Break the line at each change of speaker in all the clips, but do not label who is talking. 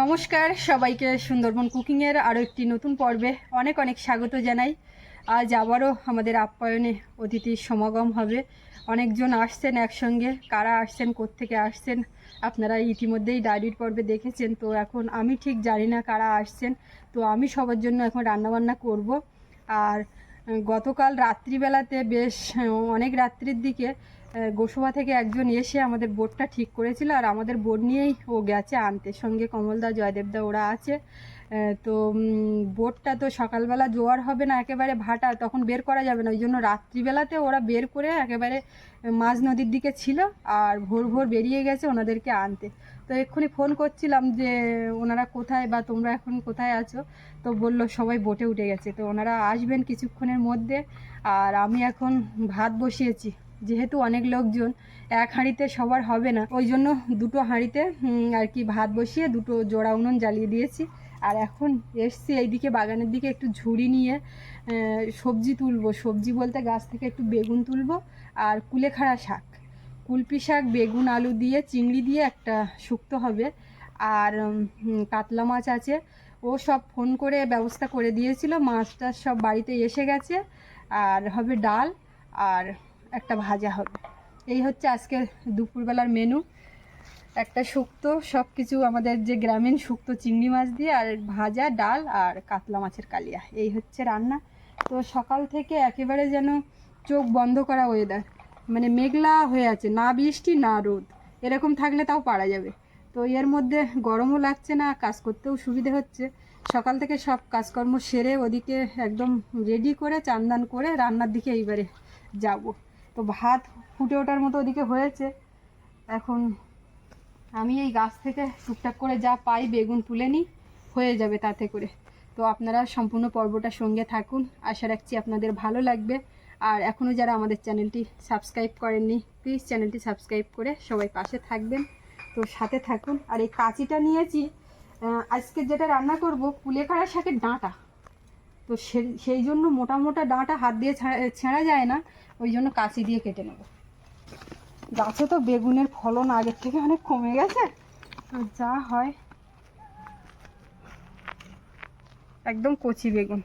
নমস্কার, সবাইকে সুন্দরবন কুকিংয়ের আরও একটি নতুন পর্বে অনেক অনেক স্বাগত জানাই। আজ আবারও আমাদের আপ্যায়নে অতিথির সমাগম হবে। অনেকজন আসছেন একসঙ্গে, কারা আসছেন, কোত্থেকে আসছেন, আপনারা ইতিমধ্যেই ডায়েরির পর্বে দেখেছেন। তো এখন আমি ঠিক জানি না কারা আসছেন, তো আমি সবার জন্য এখন রান্নাবান্না করব। আর গতকাল রাত্রিবেলাতে বেশ, অনেক রাত্রির দিকে গোসবা থেকে একজন এসে আমাদের বোটটা ঠিক করেছিল আর আমাদের বোট নিয়েই ও গেছে আনতে। সঙ্গে কমলদা, জয়দেবদা ওরা আছে। তো বোটটা তো সকালবেলা জোয়ার হবে না, একেবারে ভাটা, তখন বের করা যাবে না। ওই জন্য রাত্রিবেলাতে ওরা বের করে একেবারে মাঝ নদীর দিকে ছিল আর ভোর ভোর বেরিয়ে গেছে ওনাদেরকে আনতে। তো এক্ষুনি ফোন করছিলাম যে, ওনারা কোথায় বা তোমরা এখন কোথায় আছো? তো বলল, সবাই বোটে উঠে গেছে। তো ওনারা আসবেন কিছুক্ষণের মধ্যে আর আমি এখন ভাত বসিয়েছি। যেহেতু অনেক লোকজন, এক হাঁড়িতে সবার হবে না। ওই জন্য দুটো হাঁড়িতে আর কি ভাত বসিয়ে দুটো জোড়া উনুন জ্বালিয়ে দিয়েছি। আর এখন এসছি এইদিকে বাগানের দিকে একটু ঝুড়ি নিয়ে সবজি তুলবো। সবজি বলতে গাছ থেকে একটু বেগুন তুলবো আর কুলেখাড়া শাক। কুলপি শাক, বেগুন, আলু দিয়ে, চিংড়ি দিয়ে একটা শুক্তো হবে। আর কাতলা মাছ আছে। ও সব ফোন করে ব্যবস্থা করে দিয়েছিল। মাছটা সব বাড়িতে এসে গেছে। আর হবে ডাল। আর একটা ভাজা হবে। এই হচ্ছে আজকে দুপুরবেলার মেনু একটা শুক্তো সব কিছু আমাদের যে গ্রামীণ শুক্তো চিংড়ি মাছ দিয়ে, আর ভাজা, ডাল আর কাতলা মাছের কালিয়া। এই হচ্ছে রান্না। তো সকাল থেকে একেবারে যেন চোখ বন্ধ করা ওয়েদার মানে মেঘলা হয়ে আছে, না বৃষ্টি, না রোদ। এরকম থাকলে তাও পারা যাবে। তো এর মধ্যে গরমও লাগছে না, কাজ করতেও সুবিধে হচ্ছে। সকাল থেকে সব কাজকর্ম সেরে ওদিকে একদম রেডি করে, চান্দান করে রান্নার দিকে এইবারে যাব। তো ভাত ফুটে ওঠার মতো ওদিকে হয়েছে। এখন আমি এই গাছ থেকে টুকটাক করে যা পাই বেগুন তুলে নিই, হয়ে যাবে তাতে করে। তো আপনারা সম্পূর্ণ পর্বটা সঙ্গে থাকুন, আশা রাখছি আপনাদের ভালো লাগবে। আর এখনও যারা আমাদের চ্যানেলটি সাবস্ক্রাইব করেননি প্লিজ চ্যানেলটি সাবস্ক্রাইব করে সবাই পাশে থাকবেন। তো সাথে থাকুন। আর এই কাঁচিটা নিয়েছি আজকে যেটা রান্না করব কুলেখাড়া শাকের ডাঁটা। তো সেই জন্য মোটা মোটা ডাঁটা হাত দিয়ে ছেঁড়া যায় না। ওই জন্য কাঁচি দিয়ে কেটে নেব। গাছে তো বেগুনের ফলন আগের থেকে অনেক কমে গেছে তো যা হয়। একদম কচি বেগুন।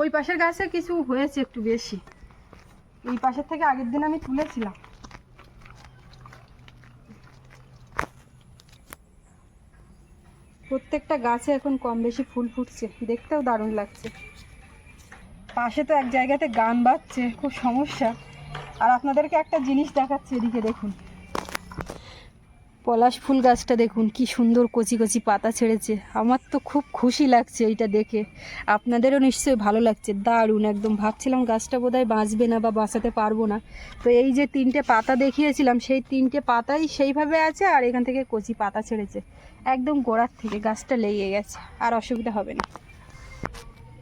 ওই পাশের গাছে কিছু হয়েছে একটু বেশি। এই পাশের থেকে আগের দিন আমি তুলেছিলাম। প্রত্যেকটা গাছে এখন কম বেশি ফুল ফুটছে, দেখতেও দারুণ লাগছে। পাশে তো এক জায়গাতে গান বাজছে, খুব সমস্যা। আর আপনাদেরকে একটা জিনিস দেখাচ্ছে এদিকে দেখুন। পলাশ ফুল গাছটা দেখুন, কি সুন্দর কচি কচি পাতা ছেড়েছে। আমার তো খুব খুশি লাগছে এইটা দেখে। আপনাদেরও নিশ্চয়ই ভালো লাগছে। দারুণ, একদম ভাবছিলাম গাছটা বোধহয় বাঁচবে না বা বাঁচাতে পারব না। তো এই যে তিনটে পাতা দেখিয়েছিলাম, সেই তিনটে পাতাই সেইভাবে আছে আর এখান থেকে কচি পাতা ছেড়েছে। একদম গোড়ার থেকে গাছটা লেগে গেছে, আর অসুবিধা হবে না।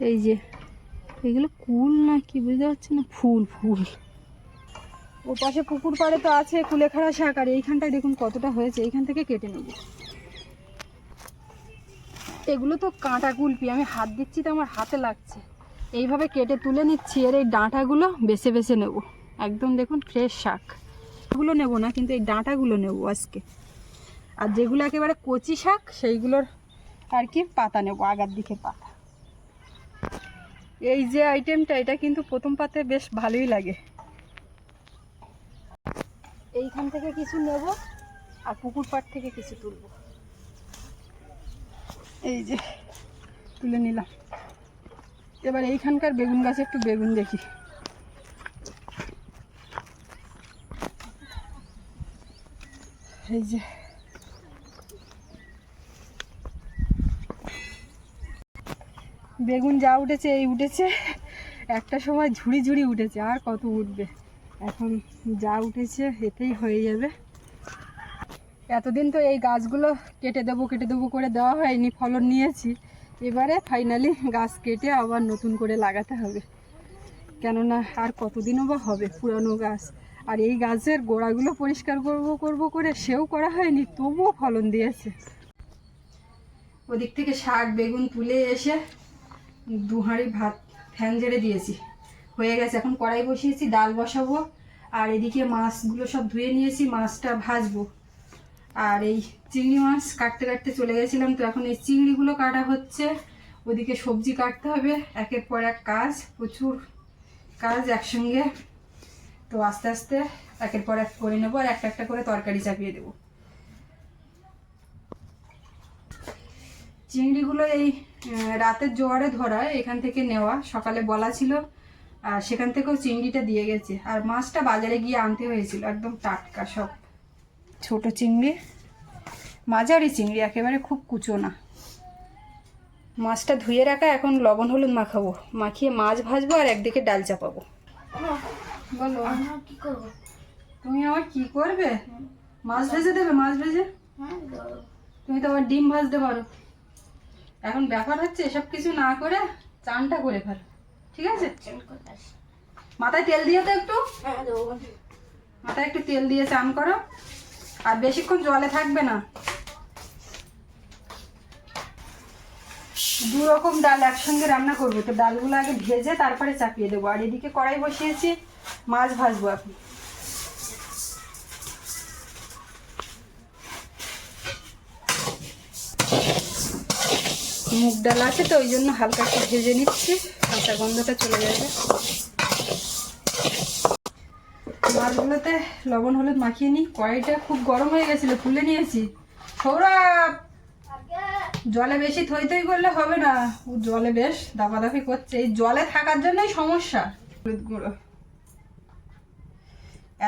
এই যে এগুলো কুল না কি বুঝতে পারছি না? ফুল ফুল। ও পাশে পুকুর পাড়ে তো আছে কুলেখাড়া শাক, আর এইখানটায় দেখুন কতটা হয়েছে। এইখান থেকে কেটে নেব। এগুলো তো কাঁটা কুলপি, আমি হাত দিচ্ছি তো আমার হাতে লাগছে। এইভাবে কেটে তুলে নিচ্ছি, এর এই ডাঁটাগুলো বেছে বেছে নেব। একদম দেখুন ফ্রেশ শাক। এগুলো নেব না, কিন্তু এই ডাঁটাগুলো নেব আজকে। আর যেগুলো একেবারে কচি শাক, সেইগুলোর আর কি পাতা নেব, আগার দিকে পাতা। এই যে আইটেমটা এটা কিন্তু প্রথম পাতে বেশ ভালোই লাগে। এইখান থেকে কিছু নেব আর পুকুর পাড় থেকে কিছু তুলব। এই যে, তুলে নিলাম। এবার এইখানকার বেগুন গাছে একটু বেগুন দেখি। এই যে বেগুন যা উঠেছে, এই উঠেছে। একটা সময় ঝুড়ি ঝুড়ি উঠেছে, আর কত উঠবে? এখন যা উঠেছে, এতেই হয়ে যাবে। এতদিন তো এই গাছগুলো কেটে দেবো কেটে দেবো করে দেওয়া হয়নি, ফলন নিয়েছি। এবারে ফাইনালি গাছ কেটে আবার নতুন করে লাগাতে হবে। কেননা আর কতদিনও বা হবে পুরানো গাছ? আর এই গাছের গোড়াগুলো পরিষ্কার করব করব করে সেও করা হয়নি, তবুও ফলন দিয়েছে। ওদিক থেকে শাক, বেগুন তুলে এসে দু হাঁড়ি ভাত ফ্যান ঝেড়ে দিয়েছি। হয়ে গেছে, এখন কড়াই বসিয়েছি, ডাল বসাবো, আর এদিকে মাছগুলো সব ধুয়ে নিয়েছি, মাছটা ভাজবো। আর এই চিংড়ি মাছ কাটতে কাটতে চলে গেছিলাম, তো এখন এই চিংড়িগুলো কাটা হচ্ছে। ওদিকে সবজি কাটতে হবে, একের পর এক কাজ, প্রচুর কাজ একসঙ্গে। তো আস্তে আস্তে একের পর এক করে নেব, আর একটা একটা করে তরকারি চাপিয়ে দেবো। চিংড়িগুলো এই রাতের জোয়ারে ধরা এখান থেকে নেওয়া। সকালে বলা ছিল আর সেখান থেকেও চিংড়িটা দিয়ে গেছে। আর মাছটা বাজারে গিয়ে আনতে হয়েছিল একদম টাটকা সব। ছোট চিংড়ি মাঝারি চিংড়ি একেবারে খুব কুচো না মাছটা ধুয়ে রাখা এখন লবণ হলুদ মাখাবো। মাখিয়ে মাছ ভাজবো আর একদিকে ডাল চাপাবো। বলো।
আমরা কি করব?
তুমি আমার কি করবে? মাছ ভেজে দেবে মাছ ভেজে?
হ্যাঁ
তুমি তো আবার ডিম ভাজতে পারো। এখন ব্যাপার হচ্ছে এসব কিছু না করে চানটা করে ফেল ঠিক আছে। মাথায় তেল দিয়ে তো একটু।
হ্যাঁ
মাথায় একটু তেল দিয়ে চান করো। আর বেশিক্ষণ জলে থাকবে না। দু রকম ডাল একসঙ্গে রান্না করব। তো ডালগুলো আগে ভেজে তারপরে চাপিয়ে দেবো। আর এদিকে কড়াই বসিয়েছি মাছ ভাজবো এখন। মুগ ডাল আছে তো, ওই জন্য হালকা একটু ভেজে নিচ্ছি কাঁচা গন্ধটা চলে যাবে। মাছগুলোতে লবণ, হলুদ মাখিয়ে নিই। কড়াইটা খুব গরম হয়ে গেছিল, তুলে নিয়েছি। সৌরভ! জলে বেশি থই থই করলে হবে না। ও জলে বেশ দাপাদাপি করছে। এই জলে থাকার জন্যই সমস্যা। হলুদ গুঁড়ো।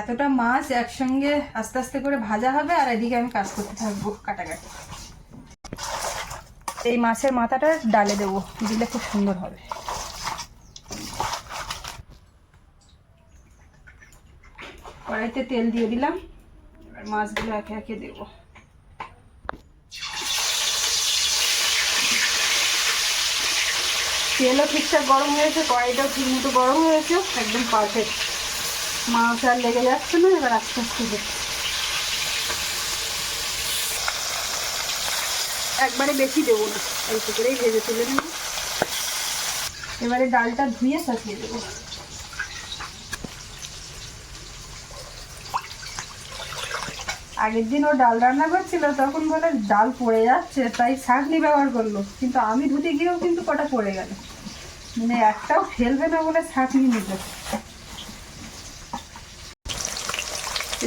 এতটা মাছ একসঙ্গে আস্তে আস্তে করে ভাজা হবে, আর এদিকে আমি কাজ করতে থাকব কাটাকাটি। এই মাছের মাথাটা ডালে দেবো, দিলে খুব সুন্দর হবে। কড়াইতে তেল দিয়ে দিলাম, এবার মাছগুলো একে একে দেবো। তেলও ঠিকঠাক গরম হয়েছে, কড়াইটাও ঠিক মতো গরম হয়েছে, একদম পারফেক্ট মাছ আর লেগে যাচ্ছে না, এবার আস্তে আস্তে হচ্ছে একবারে বেশি দেবো না। অল্প করেই ভেজে তুলে নেব। এবারে ডালটা ধুয়ে চাপিয়ে দেবো। আগের দিন ও ডাল রান্না করছিল, তখন বলে ডাল পড়ে যাচ্ছে, তাই ছাঁকনি ব্যবহার করল। কিন্তু আমি ধুতে গিয়েও কিন্তু কটা পড়ে গেল। মানে একটাও ফেলবে না বলে ছাঁকনি নিতে।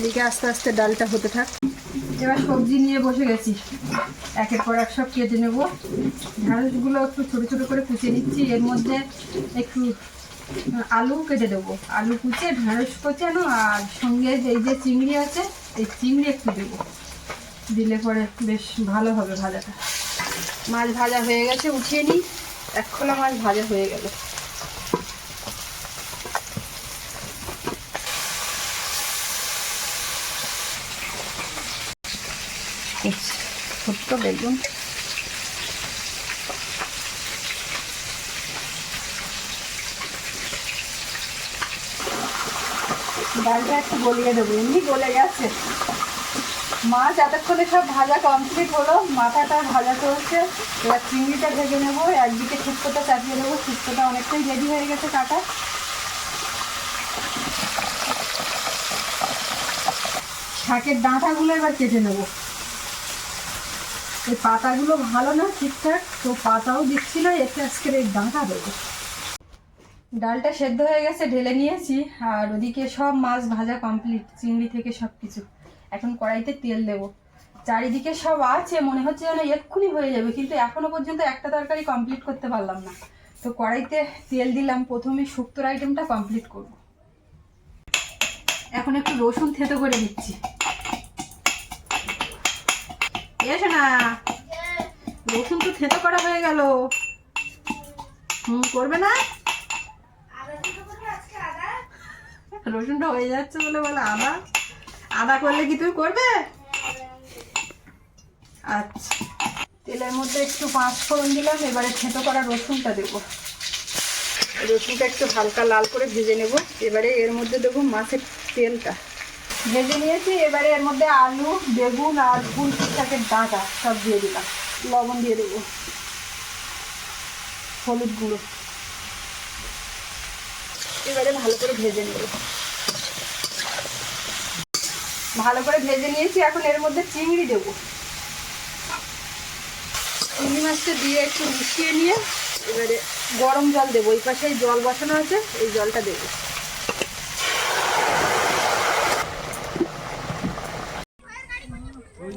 এদিকে আস্তে আস্তে ডালটা হতে থাক। এবার সবজি নিয়ে বসে গেছি। একের পর এক সব কেটে নেব। ঢ্যাঁড়সগুলো একটু ছোটো ছোটো করে কুচিয়ে নিচ্ছি। এর মধ্যে একটু আলু কেটে দেবো। আলু কুচে ঢ্যাঁড়স কোচানো আর সঙ্গে এই যে চিংড়ি আছে, এই চিংড়ি একটু দেবো। দিলে পরে বেশ ভালো হবে ভাজাটা। মাছ ভাজা হয়ে গেছে, উঠিয়ে নিই। এক খোলা মাছ ভাজা হয়ে গেল। ছোট্ট বেগুন। ডালটা একটু গলিয়ে দেবো। এমনি গলে গেছে। মাছ এতক্ষণে সব ভাজা কমপ্লিট হলো, মাথাটা ভাজা চলছে, এবার চিংড়িটা ভেজে নেব। একদিকে শুক্তোটা চাপিয়ে দেবো শুক্তোটা অনেকটাই রেডি হয়ে গেছে কাটা। শাকের ডাঁটাগুলো এবার কেটে নেব। এই পাতাগুলো ভালো না ঠিকঠাক? তো পাতাও দিচ্ছি না, এতে আজকের এই ডাঁটা দেবো। ডালটা সেদ্ধ হয়ে গেছে, ঢেলে নিয়েছি, আর ওদিকে সব মাছ ভাজা কমপ্লিট চিংড়ি থেকে সব কিছু এখন কড়াইতে তেল দেবো। চারিদিকে সব আছে, মনে হচ্ছে যেন এক্ষুনি হয়ে যাবে, কিন্তু এখনও পর্যন্ত একটা তরকারি কমপ্লিট করতে পারলাম না। তো কড়াইতে তেল দিলাম, প্রথমে শুক্তোর আইটেমটা কমপ্লিট করব। এখন একটু রসুন থেতো করে দিচ্ছি। এসো না, রসুন তো থেতো করা হয়ে গেল। হুম, করবে না? রসুনটা হয়ে যাচ্ছে বলে বলে, আদা? আদা করলে কি তুমি করবে? আচ্ছা তেলের মধ্যে একটু পাঁচ ফোড়ন দিলাম, এবারে থেঁতো করা রসুনটা দেবো। রসুনটা একটু হালকা লাল করে ভেজে নেব। এবারে এর মধ্যে দেবো মাছের তেলটা। ভেজে নিয়েছি, এবারে এর মধ্যে আলু, বেগুন আর ফুল শাকের ডাঁটা, সব দিয়ে দিলাম। লবণ দিয়ে দেবো। হলুদ গুঁড়ো। এবারে ভালো করে ভেজে নেব। ভালো করে ভেজে নিয়েছি, এখন এর মধ্যে চিংড়ি দেবো। চিংড়ি মাছটা দিয়ে একটু মিশিয়ে নিয়ে, এবারে গরম জল দেবো। ওই পাশে জল বসানো আছে, এই জলটা দেবো।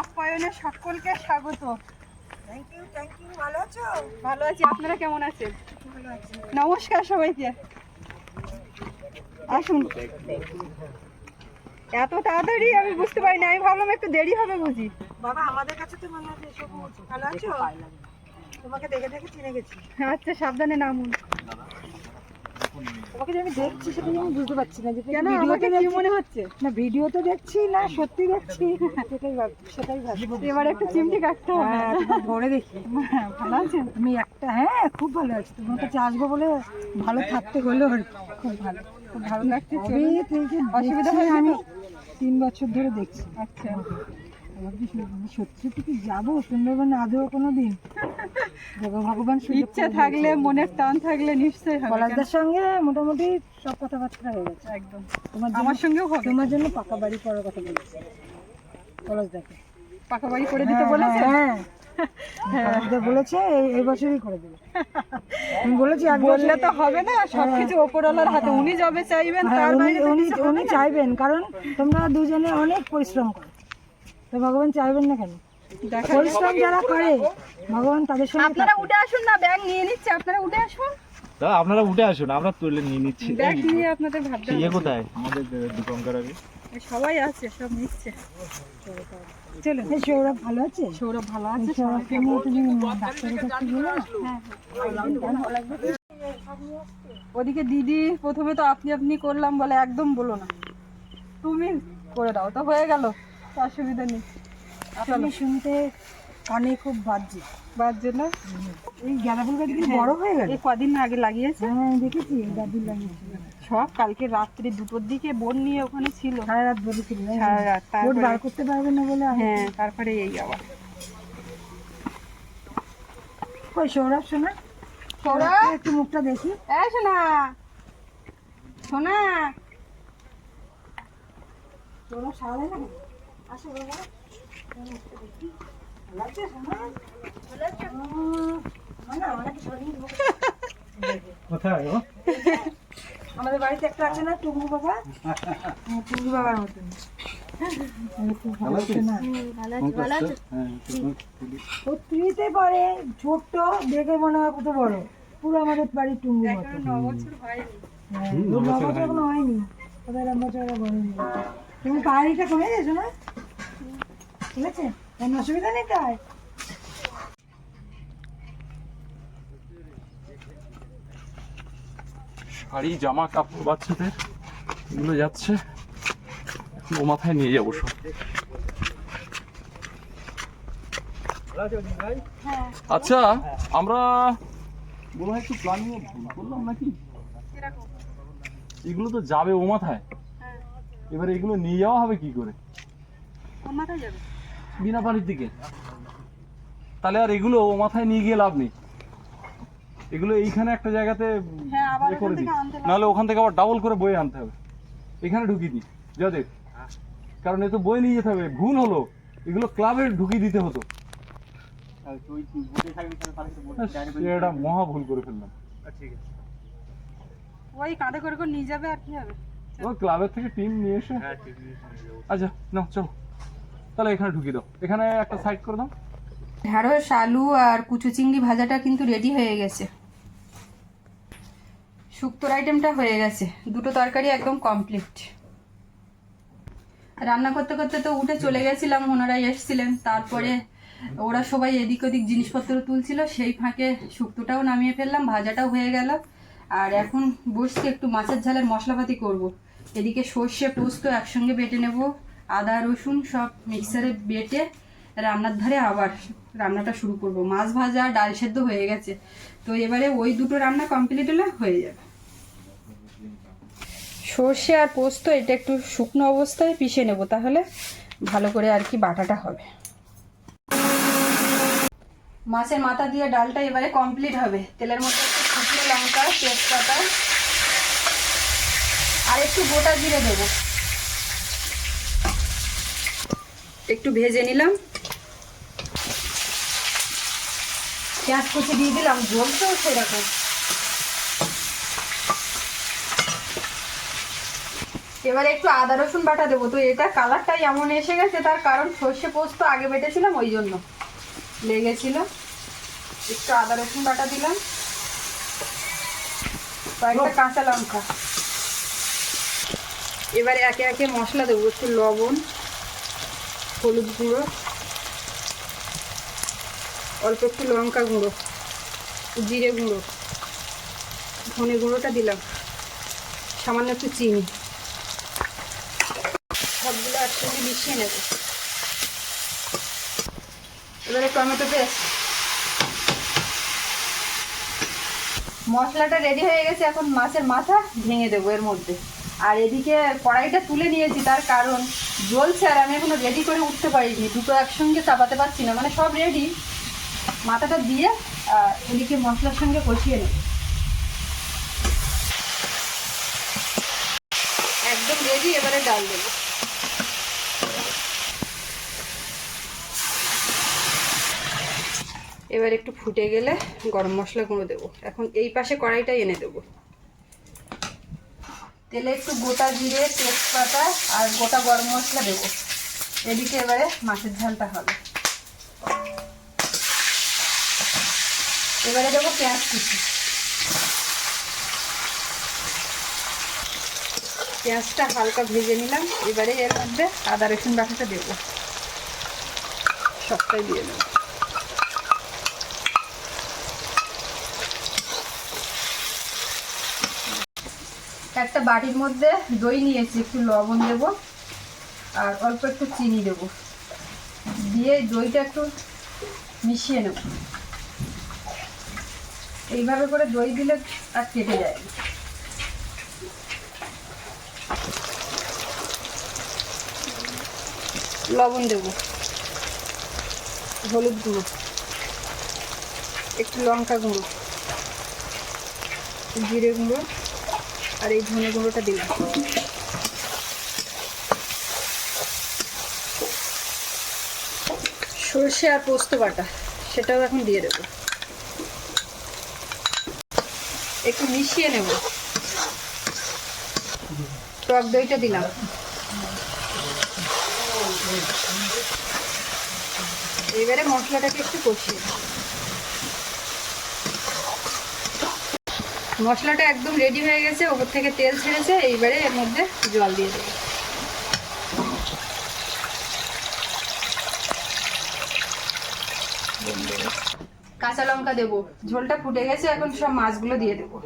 আপ্যায়নে সকলকে স্বাগত।
থ্যাংক ইউ থ্যাংক ইউ ভালো আছো?
ভালো আছি আপনারা কেমন আছেন? নমস্কার সবাইকে। আসুন। এত তাড়াতাড়ি আমি বুঝতে পারি না আমি ভাবলাম একটু দেরি হবে বুঝি।
বাবা আমাদের কাছে তো মনে হচ্ছে ভালো আছো? তোমাকে দেখে দেখে চিনে গেছি।
আচ্ছা সাবধানে নামুন।
তোমাকে যে আমি দেখছি সেটা আমি বুঝতে পারছি না যে
কেন? আমাকে কি
দেখছি
মনে হচ্ছে?
না ভিডিওতে দেখছি না সত্যি দেখছি। সেটাই ভাবছি সেটাই ভাবছি।
এবার একটু চিমটি কাটতে হবে।
হ্যাঁ তোমার দেখি।
হ্যাঁ, ভালো আছেন?
আমি একটা হ্যাঁ খুব ভালো আছি। তোমার কাছে আসব বলে ভালো থাকতে হলো খুব ভালো।
খুব ভালো লাগছে অসুবিধা হয়নি
আমি তিন বছর ধরে দেখছি।
আচ্ছা।
আমার কি সত্যি- সত্যি সত্যি যাব সুন্দরবনে আদৌ কোনো দিন ভগবান
ইচ্ছে থাকলে মনের টান থাকলে নিশ্চয়ই হবে
পলাশদার সঙ্গে মোটামুটি সব কথাবার্তা হয়ে গেছে।
একদম।
তোমার
আমার সঙ্গেও হবে।
তোমার জন্য পাকা বাড়ি করার কথা বলেছি। পলাশদাকে
পাকা বাড়ি করে দিতে বলেছে?
হ্যাঁ পলাশদা বলেছে এই- বছরই করে দেবে। আমি বলেছি
বললে তো হবে না সবকিছু ওপরওয়ালার হাতে। উনি যবে চাইবেন
হ্যাঁ,
তার
উনি উনি চাইবেন কারণ তোমরা দুজনে অনেক পরিশ্রম করো। তো ভগবান চাইবেন না কেন? পরিশ্রম যারা করে ভগবান তাদের সঙ্গে
আপনারা উঠে আসুন না ব্যাগ নিয়ে নিচ্ছে আপনারা উঠে আসুন।
দাদা আপনারা উঠে আসুন আমরা তুলে নিয়ে নিচ্ছি।
ব্যাগ নিয়ে আপনাদের ভাবতে
ইয়ে কোথায়? আমাদের দীপঙ্কর আগে
সবাই আছে সব নিচ্ছে।
চলো এই সৌরভ ভালো আছে?
সৌরভ ভালো আছে
সৌরভকে নিয়ে তুমি ডাক্তারের কাছে বলো না?
ওদিকে দিদি প্রথমে তো আপনি আপনি করলাম বলে একদম বলো না। তুমি করে দাও তো হয়ে গেল। অসুবিধা নেই।
আপনি শুনতে কানে খুব বাজছে
বাজছে না?
এই গাঁদা ফুল গাছ বড় হয়ে গেল?
এই কদিন আগে লাগিয়েছে।
হ্যাঁ দেখেছি
সব কালকে রাত্রি দুটোর দিকে বোন নিয়ে ওখানে ছিল।
সারা রাত বলেছিল
সারা রাত
বার করতে পারবে না বলে
হ্যাঁ তারপরে এই আবার।
কই সৌরভ শোনা?
সৌরভ?
একটু মুখটা দেখি।
এই শোনা। শোনা।
সৌরভ সারা দেয় না
কোথায়
আমাদের বাড়িতে একটা আছে না টুকু বাবা? হ্যাঁ, টুকু বাবার মতন। ও তুইতে পারে ছোট্ট দেখে মনে হয় কত বড়। পুরো আমাদের বাড়ির টুঙ্গু
বছর হয়নি।
হ্যাঁ, বছর বড় হয়নি। তুমি পাহাড়িটা কমে গেছো না? ঠিক আছে? কোনো অসুবিধা নেই তাই।
শাড়ি জামা কাপড় বাচ্চাদের এগুলো যাচ্ছে। ও মাথায় নিয়ে যাব সব। আচ্ছা আমরা মনে হয় একটু প্ল্যানিং করলাম নাকি? এগুলো তো যাবে ও মাথায়। এবারে এগুলো নিয়ে যাওয়া হবে কি করে?
কোন মাথায় যাবে।
বিনা পানির দিকে। তাহলে আর এগুলো ও মাথায় নিয়ে গিয়ে লাভ নেই। এগুলো এইখানে একটা জায়গাতে
হ্যাঁ,
ইয়ে করে দিই। নাহলে ওখান থেকে আবার ডাবল করে বয়ে আনতে হবে। এখানে ঢুকিয়ে দিই যাদের কারণ এ তো বয়ে নিয়ে যেতে হবে। ভুল হলো। এগুলো ক্লাবে ঢুকিয়ে দিতে হতো। এটা মহা ভুল করে ফেললাম।
ওই কাঁধে করে করে নিয়ে যাবে আর কি হবে?
ওই ক্লাবের থেকে টিম নিয়ে এসে। আচ্ছা নাও চলো। তাহলে এখানে ঢুকিয়ে দাও। এখানে একটা সাইড করে দাও।
ঢ্যাঁড়স আলু আর কুচু চিংড়ি ভাজাটা কিন্তু রেডি হয়ে গেছে। শুক্তোর আইটেমটা হয়ে গেছে। দুটো তরকারি একদম কমপ্লিট রান্না করতে করতে তো উঠে চলে গেছিলাম ওনারা এসছিলেন। তারপরে ওরা সবাই এদিক ওদিক জিনিসপত্র তুলছিল, সেই ফাঁকে শুক্তোটাও নামিয়ে ফেললাম, ভাজাটাও হয়ে গেল। আর এখন বসছি একটু মাছের ঝালের মশলাপাতি করব। এদিকে সর্ষে পোস্ত একসঙ্গে বেটে নেব। আদা, রসুন সব মিক্সারে বেটে রান্নার ধারে আবার রান্নাটা শুরু করব। মাছ ভাজা, ডাল সেদ্ধ হয়ে গেছে। তো এবারে ওই দুটো রান্না কমপ্লিট হলে হয়ে যাবে। সর্ষে আর পোস্ত, এটা একটু শুকনো অবস্থায় পিষে নেব, তাহলে ভালো করে আর কি বাটাটা হবে। মাছের মাথা দিয়ে ডালটা এবারে কমপ্লিট হবে। তেলের মধ্যে একটু শুকনো লঙ্কা, তেজপাতা, আর একটু গোটা জিরে দেবো। একটু ভেজে নিলাম। পেঁয়াজ কুচি দিয়ে দিলাম ঝোলটাও সেরকম। এবারে একটু আদা রসুন বাটা দেবো। তো এটা কালারটাই এমন এসে গেছে তার কারণ সর্ষে পোস্ত আগে বেটেছিলাম ওই জন্য লেগেছিল। একটু আদা রসুন বাটা দিলাম। কয়েকটা কাঁচা লঙ্কা। এবারে একে একে মশলা দেবো একটু লবণ। হলুদ গুঁড়ো, অল্প একটু লঙ্কা গুঁড়ো, জিরে গুঁড়ো, ধনে গুঁড়োটা দিলাম, সামান্য একটু চিনি। সবগুলো একসঙ্গে মিশিয়ে নেব। এবারে টমেটো পেস্ট। মশলাটা রেডি হয়ে গেছে, এখন মাছের মাথা ভেঙে দেবো এর মধ্যে। আর এদিকে কড়াইটা তুলে নিয়েছি, তার কারণ জ্বলছে আর আমি এখনও রেডি করে উঠতে পারিনি। দুটো একসঙ্গে চাপাতে পারছি না। মানে সব রেডি মাথাটা দিয়ে আহ, এদিকে মশলার সঙ্গে কষিয়ে নেব। একদম রেডি এবারে ডাল দেবো। এবার একটু ফুটে গেলে গরম মশলা গুঁড়ো দেবো। এখন এই পাশে কড়াইটাই এনে দেবো। তেলে একটু গোটা জিরে, তেজপাতা আর গোটা গরম মশলা দেবো। এদিকে এবারে মাছের ঝালটা হবে। এবারে দেবো পেঁয়াজ কুচি। পেঁয়াজটা হালকা ভেজে নিলাম। এবারে এর মধ্যে আদা রসুন বাটাটা দেবো। সবটাই দিয়ে দেবো। একটা বাটির মধ্যে দই নিয়েছি, একটু লবণ দেব আর অল্প একটু চিনি দেব। দিয়ে দইটা একটু মিশিয়ে নেব। এইভাবে করে দই দিলে আর কেটে যায়। লবণ দেব। হলুদ গুঁড়ো। একটু লঙ্কা গুঁড়ো। জিরে গুঁড়ো। আর এই ধনে গুঁড়োটা দিলাম। সর্ষে আর পোস্ত বাটা, সেটাও এখন দিয়ে দেবো। একটু মিশিয়ে নেব। টক দইটা দিলাম। এবারে মশলাটাকে একটু কষিয়ে মশলাটা একদম রেডি হয়ে গেছে, ওপর থেকে তেল ছেড়েছে, এইবারে এর মধ্যে জল দিয়ে দেবো। কাঁচা লঙ্কা দেবো, ঝোলটা ফুটে গেছে, এখন সব মাছগুলো দিয়ে দেবো।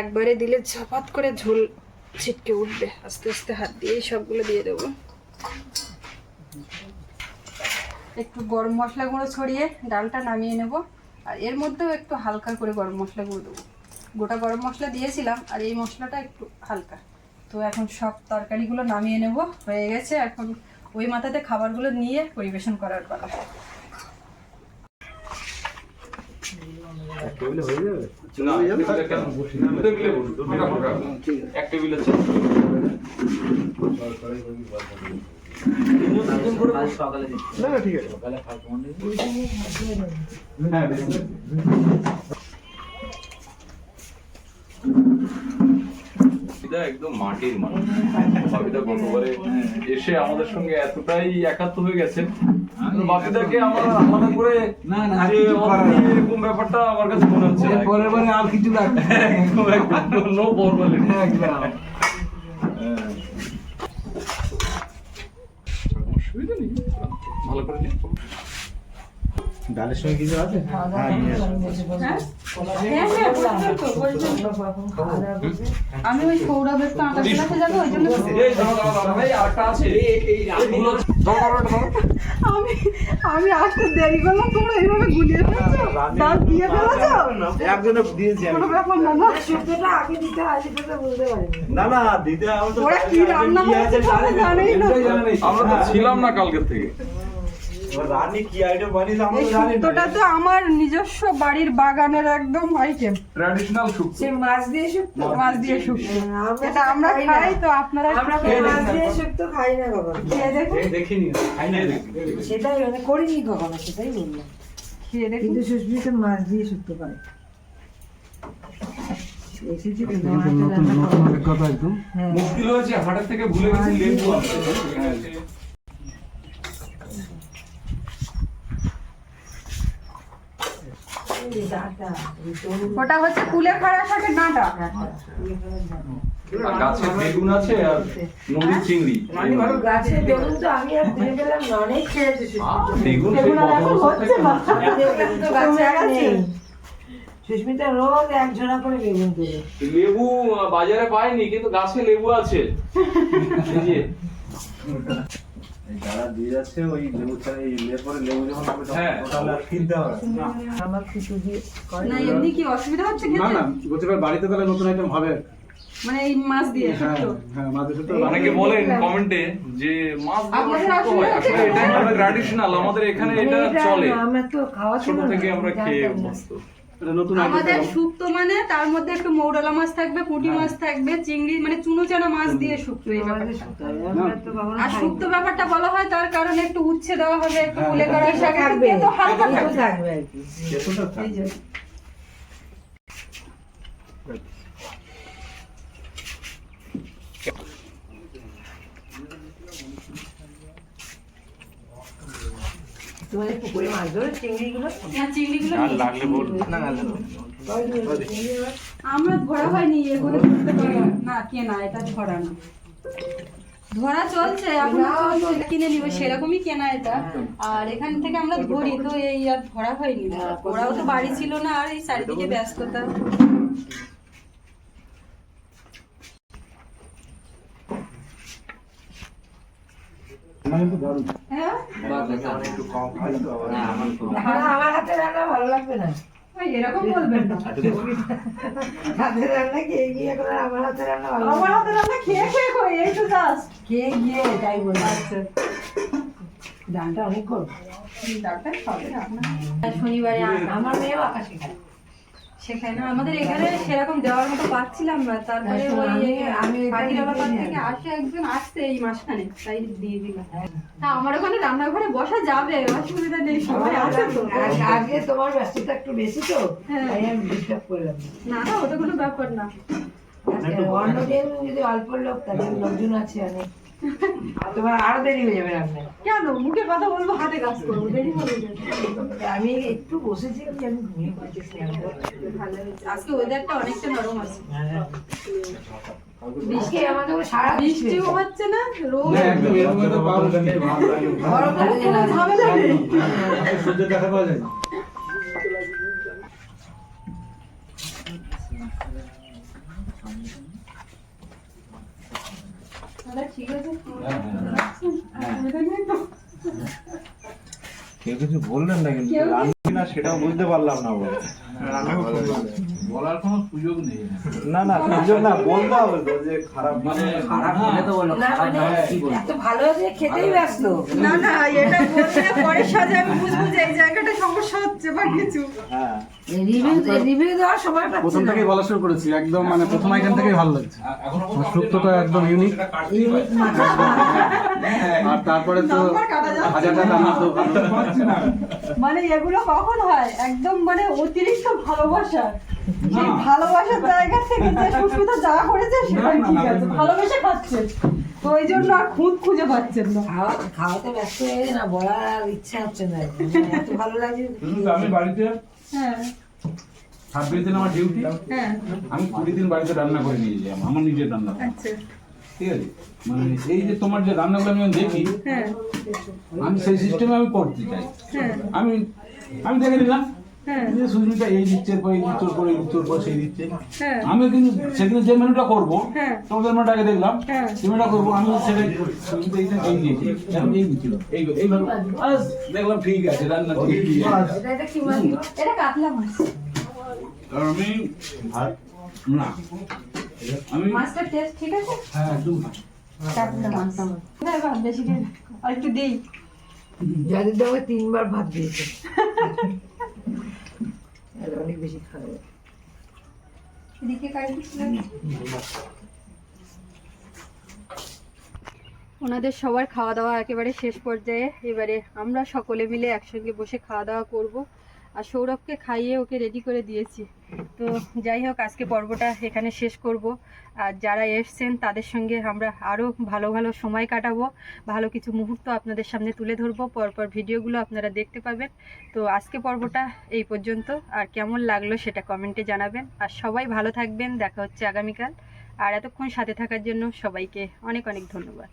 একবারে দিলে ঝপাত করে ঝোল ছিটকে উঠবে, আস্তে আস্তে হাত দিয়েই সবগুলো দিয়ে দেবো। একটু গরম মশলা গুঁড়ো ছড়িয়ে ডালটা নামিয়ে নেব। আর এর মধ্যেও একটু হালকা করে গরম মশলা গুঁড়ো দেবো। গোটা গরম মশলা দিয়েছিলাম আর এই মশলাটা একটু হালকা। তো এখন সব তরকারিগুলো নামিয়ে নেব হয়ে গেছে। এখন ওই মাথাতে খাবারগুলো নিয়ে পরিবেশন করার পালা।
এক টেবিলে না না ঠিক আছে হ্যাঁ বেশি। একদম মাটির মানুষ বাপিদা গতবারে এসে আমাদের সঙ্গে এতটাই একাত্ম হয়ে বাপিদাকে আমরা আলাদা করে
না, না।
এরকম ব্যাপারটা আমার কাছে মনে হচ্ছে।
পরের বারে আর কিছু লাগবে
no formality।
একদম
হ্যাঁ। অসুবিধা নেই। ভালো করে নিন
ডালের সঙ্গে কিছু আছে? হ্যাঁ নিয়ে।
হ্যাঁ? হ্যাঁ হ্যাঁ
দাওয়া করবে।
আমি ওই সৌরভের তো আটা খেলাতে যাব ওই জন্য। আমি আমি আসতে দেরি করলাম তোমরা এইভাবে গুলিয়ে ফেলছো? দাঁত দিয়ে ফেলেছো?
একজনে দিয়েছি
কোনো ব্যাপার না না।
শুক্তোটা আগে দিতে হয় সেটা বুঝতে পারিনি।
না না দিতে হবে তো।
ওরা কি রান্না করেছে তোমরা জানোই না।
আমরা তো ছিলাম না কালকের থেকে।
রানী কি আইটেম বানিয়েছে আমরা তো জানি না।
তো আমার নিজস্ব বাড়ির বাগানের একদম আইটেম
ট্র্যাডিশনাল শুক্তো
সে মাছ দিয়ে শুক্তো
মাছ দিয়ে শুক্তো এটা আমরা
খাই
তো আপনারা
আমরা মাছ দিয়ে শুক্তো খাই না
খেয়ে দেখুন।
দেখিনি খাই দেখি
সেটাই মানে করিনি কখনো সেটাই বললাম।
খেয়ে দেখুন।
কিন্তু সুস্মিতা মাছ দিয়ে শুক্তো করে। হ্যাঁ।
মুশকিল হয়েছে হাটের থেকে ভুলে গেছি লেবু আনতে হ্যাঁ।
এই ডাঁটা, এই তরুণ
ওটা হচ্ছে কুলে খাড়া শাকের ডাঁটা।
বেগুন আছে আর নদীর চিংড়ি।
বেগুন তো আমি আর দিয়ে গেলাম অনেক খেয়েছি
বেগুন
সুস্মিতা রোজ এক ঝোড়া করে বেগুন তোলে।
লেবু বাজারে পাইনি কিন্তু গাছে লেবু আছে।
যারা দিয়ে যাচ্ছে ওই লেবু ছাড়া এই লেবু পরে লেবু যখন হবে তখন
হ্যাঁ।
তাহলে আর কিনতে হবে। না।
আমার কিছু দিয়ে
না এমনি কি অসুবিধা হচ্ছে
না না গতকাল বাড়িতে তাহলে নতুন আইটেম হবে।
মানে এই মাছ দিয়ে
হ্যাঁ হ্যাঁ
অনেকে বলেন কমেন্টে যে মাছ দিয়ে
আপনাদের
শুক্তো।
আসলে
আসলে এটা আমাদের ট্র্যাডিশনাল আমাদের এখানে এটা চলে।
আমরা তো খাওয়া
ছোট থেকে আমরা খেয়ে অভ্যস্ত।
আমাদের শুক্তো মানে তার মধ্যে একটু মৌরলা মাছ থাকবে পুঁটি মাছ থাকবে চিংড়ি মানে চুনো চানা মাছ দিয়ে শুক্তো এই ব্যাপারটা।
হয়,
আর। শুক্তো ব্যাপারটা বলা হয় তার কারণে একটু উচ্ছে দেওয়া হবে একটু
হ্যাঁ,
কুলে করা শাক
থাকবে।
তো হালকা থাকবে।
পুকুরে মাছ ধরে চিংড়িগুলো।
হ্যাঁ, চিংড়িগুলো আমরা ধরা হয়নি এগুলো ধরতে পারি। না। না কেনা এটা ধরা না। ধরা চলছে এখন কিনে নিব সেরকমই কেনা এটা। আর এখান থেকে আমরা ধরি তো এই আর ধরা হয়নি। ওরাও তো বাড়ি ছিল না আর এই চারিদিকে ব্যস্ততা
রান্না কিন্তু দারুণ
হ্যাঁ
একটু কম খাই তো আবার
এখন আমার হাতে রান্না ভালো লাগবে না।
এরকম বলবেন না।
হাতে রান্না খেয়ে গিয়ে আমার হাতে রান্না ভালো
আমার হাতে রান্না খেয়ে খেয়ে কই এই তো জাস্ট
খেয়ে গিয়ে তাই বলি ডালটা অনেক করব
ডাক্তার খাবে না শনিবারে
আমার মেয়েও আকাশে খায়।
শেখায় না আমাদের এখানে সেরকম দেওয়ার মতো পাচ্ছিলাম না। তারপরে
হ্যাঁ,
ওই
আমি-।
থেকে আসে একজন আসছে এই মাসখানে তাই দিয়ে দিলাম। তা আমার ওখানে রান্নাঘরে বসা যাবে অসুবিধা নেই সবাই আছে তো।
আজকে তোমার ব্যস্ততা একটু বেশি তো
হ্যাঁ।
তাই আমি ডিস্টার্ব করলাম।
না না ওটা কোনো ব্যাপার না।
আজকে অন্যদিন যদি অল্প লোক তাদের লোকজন আছে অনেক। তোমার আরও দেরি হয়ে যাবে রান্নায়।
কেন? মুখে কথা বলব হাতে কাজ করব দেরি হবে কেন?
আমি একটু বসেছি আমি ঘুমিয়ে পড়েছি
আজকে ওয়েদারটা অনেকটা নরম আছে।
বৃষ্টি আমাদের সারা
বৃষ্টিও হচ্ছে। না রোদ।
না, একদম এর মধ্যে তো পাবো না।
গরমকালে যে
কোনো ঝামেলা নেই।
সূর্য দেখা পাওয়া যায় না।
তাহলে ঠিক আছে
হ্যাঁ,
অসুবিধা নেই তো?
কেউ কিছু বললেন না কিন্তু রান্না সেটাও বুঝতে পারলাম না
বলার কোনো সুযোগ নেই।
না না সুযোগ না বলতে হবে তো যে খারাপ মানে
খারাপ হলে তো বলো
না মানে এত ভালো যে খেতেই ব্যস্ত।
না না এটা বললে পরের সাজে আমি বুঝব যে এই জায়গাটা সমস্যা হচ্ছে বা কিছু।
হ্যাঁ।
রিভিউ রিভিউ দেওয়ার সময় পাচ্ছি
প্রথম থেকেই বলা শুরু করেছি একদম মানে প্রথম আইটেম থেকেই ভালো লাগছে। শুক্তোটা একদম ইউনিক
ইউনিক
আর তারপরে তো হাজারটা রান্না তো
মানে এগুলো কখন হয়? একদম মানে অতিরিক্ত ভালোবাসা। ভালোবাসার জায়গা থেকে যে সুস্মিতা যা করেছে সেটাই ঠিক আছে। ভালোবেসে খাচ্ছে। তো ওই জন্য আর খুঁত খুঁজে পাচ্ছেন না।
খাওয়া খাওয়াতে ব্যস্ত হয়ে গেছে না বলার আর ইচ্ছা হচ্ছে না। এত ভালো লাগছে
আমি বাড়িতে
হ্যাঁ।
ছাব্বিশ দিন আমার ডিউটি
হ্যাঁ।
আমি কুড়ি দিন বাড়িতে রান্না করে নিয়ে যাই আমার নিজের রান্না
আচ্ছা।
ঠিক আছে? মানে এই যে তোমার যে রান্নাগুলো আমি দেখি
হ্যাঁ।
আমি সেই সিস্টেমে আমি করতে চাই।
হ্যাঁ।
আমি আমি দেখে নিলাম।
হ্যাঁ।
যে সুজিটা এই দিচ্ছে এরপর এই দিচ্ছে ওরপর এই দিচ্ছে ওরপর সেই দিচ্ছে।
হ্যাঁ।
আমি কিন্তু সেদিন যে মেনুটা করব
হ্যাঁ।
তোমাদের মেনুটা আগে দেখলাম।
হ্যাঁ।
যে মেনুটা করব আমি সেটা সুজিটা এইটা এই দিয়েছি এখন এই দিচ্ছিল এই এইভাবে আজ দেখলাম ঠিক আছে রান্না ঠিক
এটা এটা কি মাছ এটা কাতলা মাছ।
কারণ আমি ভাত না। আমি
মাছটা টেস্ট ঠিক আছে?
হ্যাঁ একদম
কাতলা
ভাত বেশি আর একটু দিই।
দেওয়া তিনবার ভাত দিয়েছে। অনেক বেশি খাবে।
ওনাদের সবার খাওয়া দাওয়া একেবারে শেষ পর্যায়ে। এবারে আমরা সকলে মিলে একসঙ্গে বসে খাওয়া দাওয়া করব। আর সৌরভকে খাইয়ে ওকে রেডি করে দিয়েছি। তো যাই হোক, আজকে পর্বটা এখানে শেষ করব। আর যারা এসছেন, তাদের সঙ্গে আমরা আরও ভালো ভালো সময় কাটাবো। ভালো কিছু মুহূর্ত আপনাদের সামনে তুলে ধরবো। পরপর ভিডিওগুলো আপনারা দেখতে পাবেন। তো আজকে পর্বটা এই পর্যন্ত। আর কেমন লাগল সেটা কমেন্টে জানাবেন। আর সবাই ভালো থাকবেন। দেখা হচ্ছে আগামীকাল। আর এতক্ষণ সাথে থাকার জন্য সবাইকে অনেক অনেক ধন্যবাদ।